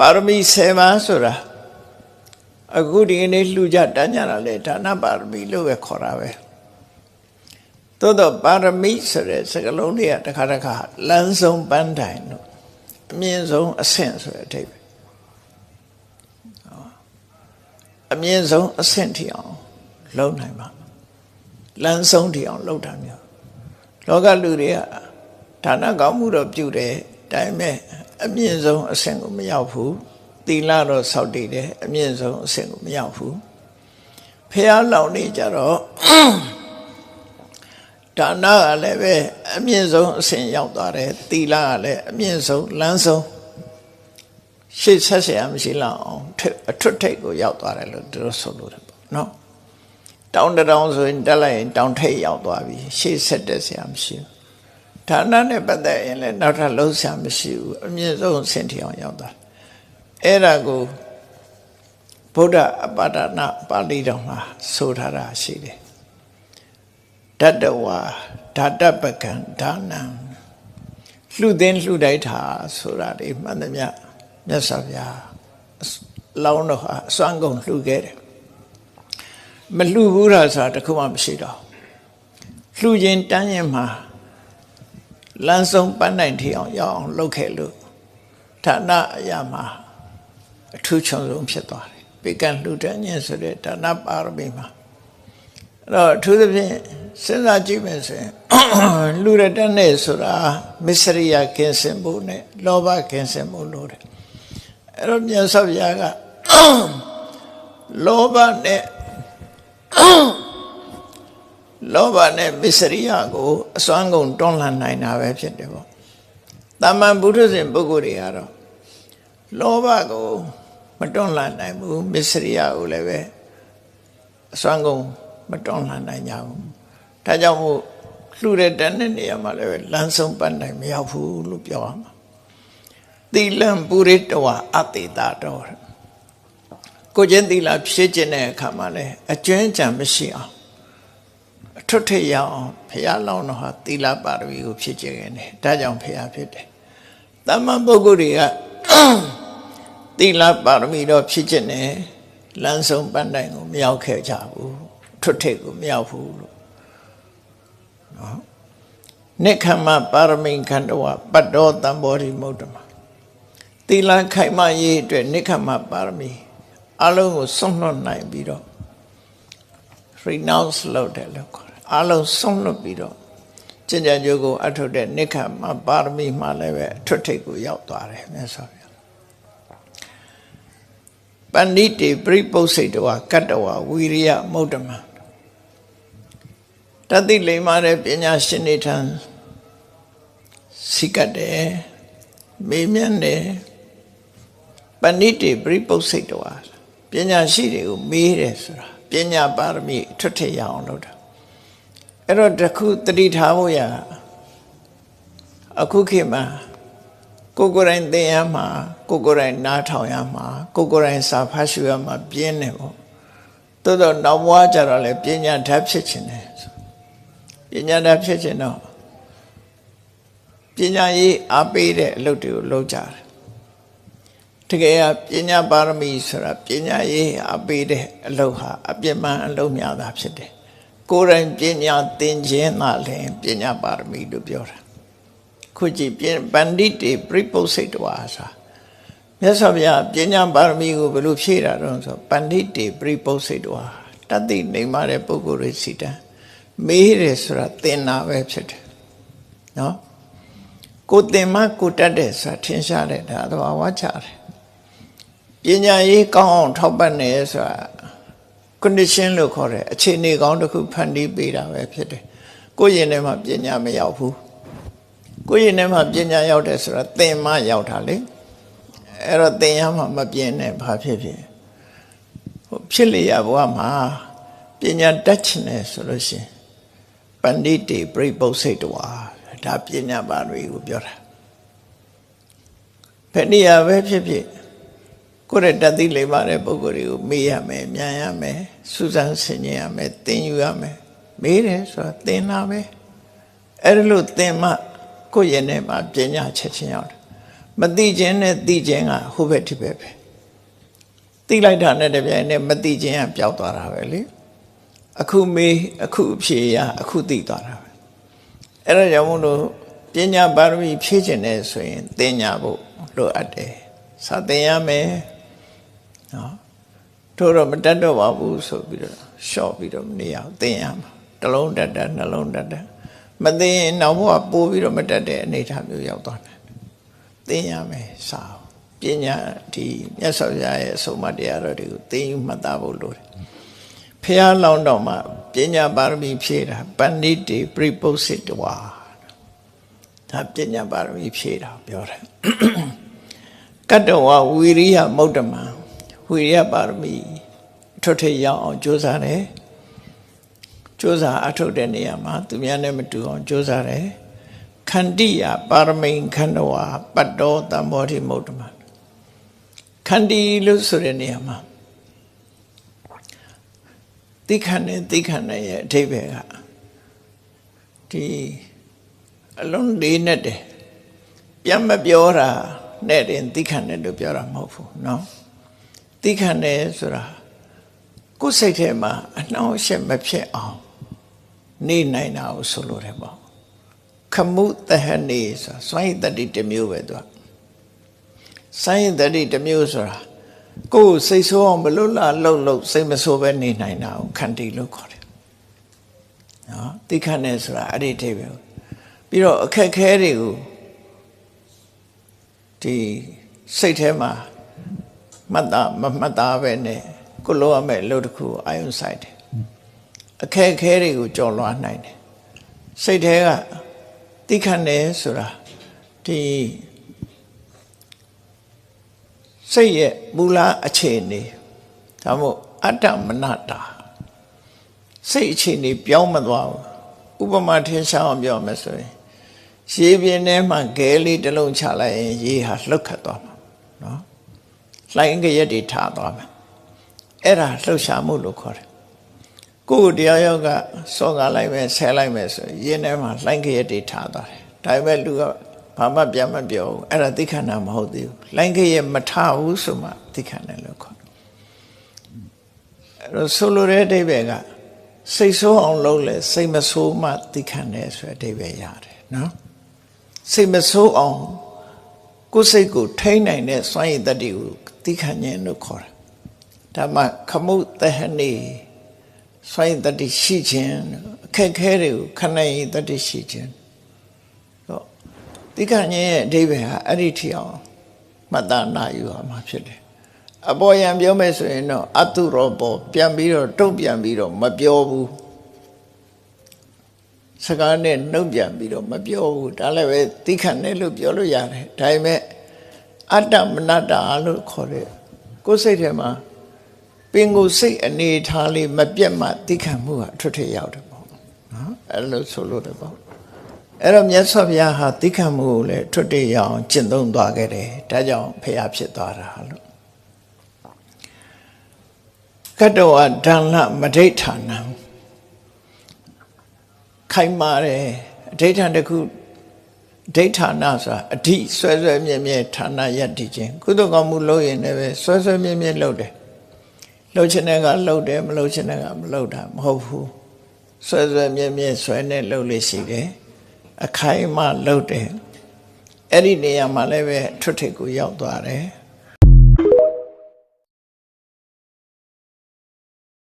ပါရမီ7ပါးဆိုတာအခုဒီကနေ့လှူကြတန်းကြတာလေဒါနပါရမီလို့ပဲခေါ်တာပဲသို့တော့ပါရမီဆိုတဲ့စကားလုံးလေးကတစ်ခါတစ်ခါလမ်းဆုံးပန်းတိုင်လို့အမြင့်ဆုံးအဆင့်ဆိုတဲ့အဓိပ္ပာယ်အမြင့်ဆုံးအဆင့်ထိအောင်လုံနိုင်ပါလမ်းဆုံးထိအောင်လုပ်တာမျိုးလောကလူတွေကဒါနကောင်းမှုတော့ပြုတယ်ဒါပေမဲ့ အမြင့်ဆုံးအဆင့်ကိုမရောက်ဘူးသီလတော့စောင့်တည်တယ်အမြင့်ဆုံးအဆင့်ကိုမရောက်ဘူးဖះလောင်နေကြတော့ဒါနကလည်းပဲအမြင့်ဆုံးအဆင့်ရောက်သွားတယ်သီလကလည်းအမြင့်ဆုံးလမ်းဆုံးရှေ့ဆက်เสียမရှိလောက်အောင်အထွတ်ထိပ်ကိုရောက်သွားတယ်လို့သူတို့ဆိုလို့တယ်ပေါ့နော်တောင်းတတောင်းဆိုရင်တက်လိုက်ရင်တောင်းထိပ်ရောက်သွားပြီရှေ့ဆက်တဲ့เสียမရှိဘူး ဌာနနဲ့ပတ်သက်ရင်လည်းနောက်ထပ်လုံးဆရာမရှိဘူးအမြင့်ဆုံးဆင့်ထီအောင်ရောက်သွားအဲ့ဒါကိုဗုဒ္ဓအပါဒနာပါဠိတော်မှာဆိုထားတာရှိတယ်တတဝါဓာတပကံဒါနံလှူသင်းလှူတိုက်တာဆိုတာဒီမှန်သမျှမြတ်စွာဘုရားလောင်းတော်ဟာအစွမ်းကုန်လှူခဲ့တယ်မလှူဘူးလားဆိုတာတခုမှမရှိတော့လှူခြင်းတန်းရင်မှာ လမ်းဆုံးပန်းနိုင်ထီအောင်ရောက်အောင်လုပ်ခဲ့လို့ဌာနအရာမှာအထူးချုံဆုံးဖြစ်သွားတယ်ပေကံလှူဒန်းခြင်းဆိုတဲ့ဌာနပါရမီမှာအဲ့တော့အထူးသဖြင့်စဉ်းစားကြည့်မယ်ဆိုရင်လူရတတ်နဲ့ဆိုတာမစ္စရိယကင်းစင်ဖို့နဲ့လောဘကင်းစင်ဖို့လို့တယ်အဲ့တော့မြတ်စွာဘုရားကလောဘနဲ့ လောဘနဲ့မစ္စရိယကိုအစွမ်းကုန်တွန်းလှန်နိုင်တာပဲဖြစ်တယ်ပေါ့။တာမန်ပုထုဇဉ်ပုဂ္ဂိုလ်တွေကတော့လောဘကိုမတွန်းလှန်နိုင်ဘူးမစ္စရိယကိုလည်းပဲအစွမ်းကုန်မတွန်းလှန်နိုင်ကြဘူး။ဒါကြောင့်မို့လှူတဲ့တန်းတဲ့နေရာမှာလည်းပဲလမ်းဆုံးပတ်နိုင်မရောက်ဘူးလို့ပြောရမှာ။သီလံပုရိတဝအတေတာတော်ကိုကျင်းသီလဖြည့်ခြင်းတဲ့အခါမှာလည်းအကျွမ်းကြံမရှိအောင် အထွတ်ထိပ်ရအောင်ဖះလောင်းတော်ဟာသီလပါရမီကိုဖြစ်ကျင်ခဲ့တယ်ဒါကြောင့်ဖះဖြစ်တယ်တမန်ပုဂ္ဂိုလ်တွေကသီလပါရမီတော့ဖြစ်ကျင်တယ်လမ်းဆုံးပန်းတိုင်ကိုမရောက်ခဲ့ကြဘူးထွတ်ထိပ်ကိုမရောက်ဘူးလို့နော်နိခမပါရမီခန္ဓဝပတ္တောတံဘောဓိမုဒ္ဓမသီလခိုင်မရေးအတွက်နိခမပါရမီအလုံးကိုစွန့်လွတ်နိုင်ပြီးတော့ renounce လုပ်တယ်လို့ခေါ်တယ် အလုံးဆုံးလွတ်ပြီးတော့ကျင့်ကြံကြိုးကိုအထုတ်တဲ့နိခမပါရမီမှလည်းပဲအထွတ်ထိပ်ကိုရောက်သွားတယ်မြတ်စွာဘုရားပဏိတေပရိပု္စိတဝကတ္တဝဝီရိယမုဒ္ဓမတတိလိမ္မာတဲ့ပညာရှင်တွေထံစိကတ်တယ်မေးမြန်းတယ်ပဏိတေပရိပု္စိတဝပညာရှိတွေကိုမေးတယ်ဆိုတာပညာပါရမီထွတ်ထရအောင်လုပ်တာ အဲ့တော့တခုတတိထားဖို့ရအခုခေတ်မှာကိုကိုယ်တိုင်သင်ရမှာကိုကိုယ်တိုင်နားထောင်ရမှာကိုကိုယ်တိုင်စာဖတ်ရှုရမှာပြင်းတယ်ပေါ့တိုးတော့နောက်ဘွားကြတော့လေပညာဓာတ်ဖြစ်ခြင်းတယ်ပညာဓာတ်ဖြစ်ခြင်းတော့ပညာရေးအားပေးတဲ့အလုပ်တွေကိုလုပ်ကြတယ်တကယ်ကပညာပါရမီဆိုတာပညာရေးအပေးတဲ့အလုပ်ဟာအပြစ်မှန်အလုပ်များတာဖြစ်တယ်။ ကိုယ်တိုင်ပညာသင်ခြင်းသာလည်းပညာပါရမီလို့ပြောတာ။ခုကြည့်ပန္တိတေပြိပုစိတ်တော်ဟာဆိုမြတ်စွာဘုရားပညာပါရမီကိုဘယ်လိုဖြည့်တာတော့ဆိုပန္တိတေပြိပုစိတ်တော်ဟာတတ်သိနေမှတဲ့ပုဂ္ဂိုလ်တွေစီတံမေးတယ်ဆိုတာသင်တာပဲဖြစ်တယ်။နော်ကိုသင်မှကိုတတ်တယ်ဆိုတာထင်ရှားတယ်ဒါတော့ဝါချတယ်ပညာရေးကောင်းအောင်ထောက်ပံ့နေဆိုတာ condition လို့ခေါ်တယ်အခြေအနေကောင်းတစ်ခုဖန်တီးပေးတာပဲဖြစ်တယ်ကိုယ့်ရင်ထဲမှာပညာမရောက်ဘူးကိုယ့်ရင်ထဲမှာပညာရောက်တယ်ဆိုတာသင်မှရောက်တာလေအဲ့တော့သင်ရမှမပြင်းနဲ့ဘာဖြစ်ဖြစ်ဟိုဖြစ်လေရဘဝမှာပညာတတ်ချင်တယ်ဆိုလို့ရှိရင်ပန္တိတေပြိပု္စိတ်တော်ဒါပညာပါတွေကိုပြောတာဘယ်နေရာပဲဖြစ်ဖြစ် ကိုယ့်ရဲ့တတိလေးပါတဲ့ပုဂ္ဂိုလ်တွေကိုမေးရမယ်မြန်ရမယ်စူးစမ်းဆင်ခြင်ရမယ်သင်ယူရမယ်မေးတယ်ဆိုတာသင်တာပဲအဲ့ဒါလို့သင်မှကိုယ့်ရဲ့နဲ့မှာပညာချက်ချင်းရောက်တယ်မမသိခြင်းနဲ့သိခြင်းကဟိုဘက်ဒီဘက်ပဲသိလိုက်တာနဲ့တပြိုင်နက်မသိခြင်းကပျောက်သွားတာပဲလေအခုမေးအခုအဖြေရအခုသိသွားတာပဲအဲ့ဒါကြောင့်မို့လို့ပညာပါရမီဖြည့်ခြင်းနဲ့ဆိုရင်သင်ညာဖို့လိုအပ်တယ်စာသင်ရမယ် နော်တို့တော့မတတ်တော့ပါဘူးဆိုပြီးတော့ရှော့ပြီးတော့မနေအောင်သင်ရမှာတစ်လုံးတတ်တတ်နှလုံးတတ်တတ်မသင်ရင်နောက်ဘဝပိုးပြီးတော့မတတ်တဲ့အနေအထားမျိုးရောက်သွားတယ်သင်ရမယ်စာပညာဒီမြတ်စွာဘုရားရဲ့အဆုံးအမတရားတော်တွေကိုသင်ယူမှတ်သားဖို့လိုတယ်ဖះလောင်းတော်မှာပညာပါရမီဖြည့်တာပဏိတိပရိပု္ပ္စိတဝါဒါပညာပါရမီဖြည့်တာပြောတယ်ကတ္တဝဝီရိယမௌတ္တမံ ဝီရိယပါရမီထွတ်ထိပ်ရောက်အောင်ကြိုးစားတယ်ကြိုးစားအထုတ်တဲ့နေရာမှာသူများနဲ့မတူအောင်ကြိုးစားတယ်ခန္တိယပါရမိန်ခန္ဓဝါပတ္တောတမ္မောတိမௌတ္တမခန္တီလို့ဆိုတဲ့နေရာမှာတိခဏနဲ့တိခဏရဲ့အထိပ္ပယ်ကဒီအလုံးလေးနဲ့တည်းပြန်မပြောတာနဲ့တင်တိခဏနဲ့လို့ပြောတာမဟုတ်ဘူးเนาะ တိခဏနဲ့ဆိုတာကိုယ်စိတ်ထဲမှာအနှောင့်အယှက်မဖြစ်အောင်နေနိုင်တာကိုဆိုလိုတယ်ပေါ့ခမှုတဟနေဆိုစွန့်ရတ္တိတစ်မျိုးပဲသူကစွန့်ရတ္တိတစ်မျိုးဆိုတာကိုယ်စိတ်ဆိုးအောင်ဘလို့လာလှုပ်လှုပ်စိတ်မဆိုးပဲနေနိုင်တာကိုခန္တီလို့ခေါ်တယ်နော်တိခဏနဲ့ဆိုတာအဲ့ဒီအိဗယ်ပြီးတော့အခက်ခဲတွေကိုဒီစိတ်ထဲမှာ မှတ်သားမမှတ်သားပဲနဲ့ကိုလိုရမယ့်အလုပ်တစ်ခုအာယုံဆိုင်တယ်အခက်ခဲတွေကိုကြော်လွှားနိုင်တယ်စိတ်ထဲကတိခတ်နေဆိုတာဒီစိတ်ရဲ့မူလအခြေအနေဒါမို့အတ္တမနတာစိတ်အခြေအနေပြောင်းမသွားဘူးဥပမာထင်ရှားအောင်ပြောမယ်ဆိုရင်ရေပြင်းထဲမှာဂဲလေးတစ်လုံးချလိုက်ရင်ရေဟာလှုပ်ခတ်သွားမှာနော် လှိုင်းကြရက်တွေထားသွားမှာအဲ့ဒါလှုပ်ရှားမှုလို့ခေါ်တယ်ကိုယ်တရားရောက်ကစောကလိုက်မယ်ဆဲလိုက်မယ်ဆိုရင်ရင်းထဲမှာလှိုင်းကြရက်တွေထားသွားတယ်ဒါပေမဲ့လူကဘာမှပြန်မပြောဘူးအဲ့ဒါသိခဏမဟုတ်သေးဘူးလှိုင်းကြရက်မထားဘူးဆိုမှသိခဏလို့ခေါ်တယ်အဲ့တော့ဆိုလိုတဲ့အဓိပ္ပာယ်ကစိတ်ဆိုးအောင်လုပ်လဲစိတ်မဆိုးမှသိခဏတယ်ဆိုတဲ့အဓိပ္ပာယ်ရတယ်နော်စိတ်မဆိုးအောင် ကိုယ်စိတ်ကိုထိန်းနိုင်တဲ့စွမ်းရည်တတ္တိကိုသိခဉ္ဉလို့ခေါ်တယ်ဒါမှခမှုတဟနေစွမ်းရည်တတ္တိရှိခြင်းအခက်ခဲတွေကိုခဏရည်တတ္တိရှိခြင်းတော့သိခဉ္ဉရဲ့အဓိပ္ပာယ်ဟာအဲ့ဒီထီအောင်မှတ်သားနာယူရမှာဖြစ်တယ်အပေါ်ယံပြောမယ်ဆိုရင်တော့အတုရောပေါ်ပြန်ပြီးတော့တုံ့ပြန်ပြီးတော့မပြောဘူး စကားနဲ့နှုတ်ပြန်ပြီးတော့မပြောဘူးဒါလည်းပဲသိခံတယ်လို့ပြောလို့ရတယ်ဒါပေမဲ့အတ္တမနတ္တာလို့ခေါ်တဲ့ကိုယ်စိတ်ထဲမှာပင်ကိုယ်စိတ်အနေထားလေးမပြတ်မှသိခံမှုကအထွတ်ထွတ်ရောက်တယ်ပေါ့နော်အဲ့လိုဆိုလို့တယ်ပေါ့အဲ့တော့မြတ်စွာဘုရားဟာသိခံမှုကိုလည်းထွတ်ထွတ်ရအောင်ကျင့်သုံးသွားခဲ့တယ်ဒါကြောင့်ဖះဖြစ်သွားတာလို့ကတ္တဝဒဏ္ဍမဒိဋ္ဌာနံ ခိုင်မာတယ်အဋ္ဌာန်တစ်ခုဒိဋ္ဌာနဆိုတာအဓိဆွဲဆွဲမြဲမြဲဌာနယက်တည်ခြင်းကုသိုလ်ကောင်းမှုလုပ်ရင်လည်းပဲဆွဲဆွဲမြဲမြဲလုပ်တယ်လှုပ်ချင်တဲ့ကလှုပ်တယ်မလှုပ်ချင်တဲ့ကမလှုပ်တာမဟုတ်ဘူးဆွဲဆွဲမြဲမြဲဆွဲနေလှုပ်လို့ရှိတယ်အခိုင်အမာလှုပ်တယ်အဲ့ဒီနေရာမှာလည်းပဲထွတ်ထိပ်ကိုရောက်သွားတယ်